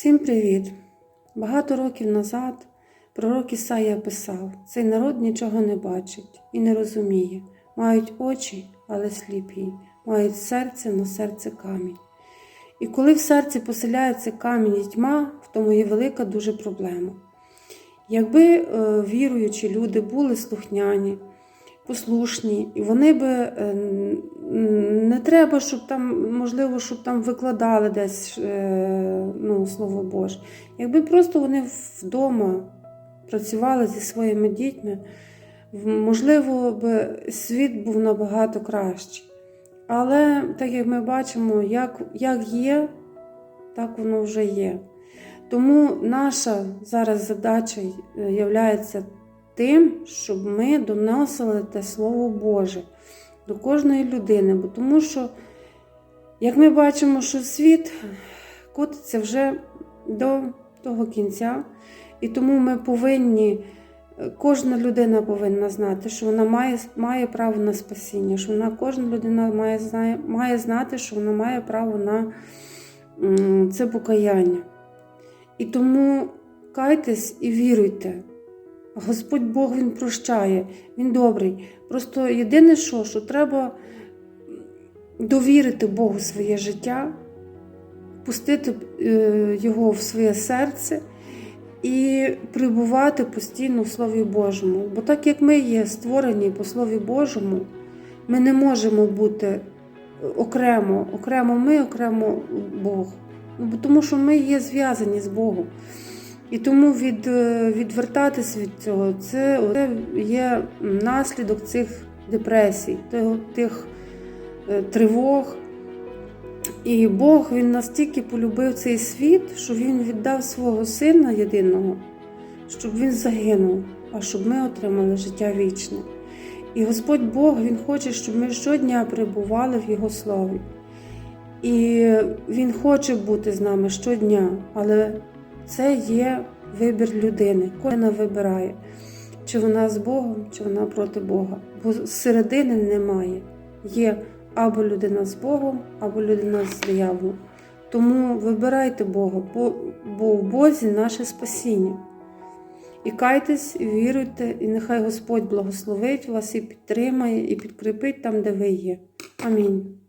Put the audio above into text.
Всім привіт! Багато років назад пророк Ісая писав: цей народ нічого не бачить і не розуміє. Мають очі, але сліпі, мають серце, но серце камінь. І коли в серці поселяється камінь і тьма, в тому є велика дуже проблема. Якби е, віруючі люди були слухняні, послушні, і вони би е, не треба, щоб там, можливо, щоб там викладали десь е, ну, Слово Боже. Якби просто вони вдома працювали зі своїми дітьми, можливо, би світ був набагато кращий. Але так як ми бачимо, як, як є, так воно вже є. Тому наша зараз задача є тим, щоб ми доносили те Слово Боже до кожної людини. Бо тому що, як ми бачимо, що світ котиться вже до того кінця, і тому ми повинні, кожна людина повинна знати, що вона має, має право на спасіння, що вона, кожна людина має, має знати, що вона має право на це покаяння. І тому кайтесь і віруйте. Господь Бог Він прощає, Він добрий. Просто єдине, що, що треба довірити Богу своє життя, пустити е, Його в своє серце і прибувати постійно в Слові Божому. Бо так як ми є створені по Слові Божому, ми не можемо бути окремо, окремо ми, окремо Бог. Тому що ми є зв'язані з Богом. І тому від, е, відвертатись від цього це, це є наслідок цих депресій, тих е, тривог. І Бог він настільки полюбив цей світ, що Він віддав свого сина єдиного, щоб він загинув, а щоб ми отримали життя вічне. І Господь Бог Він хоче, щоб ми щодня перебували в Його слові. І Він хоче бути з нами щодня, але це є вибір людини. Кожна вибирає, чи вона з Богом, чи вона проти Бога. Бо середини немає. Є або людина з Богом, або людина з дияволом. Тому вибирайте Бога, бо, бо в Бозі наше спасіння. І кайтесь, і віруйте, і нехай Господь благословить вас і підтримає, і підкріпить там, де ви є. Амінь.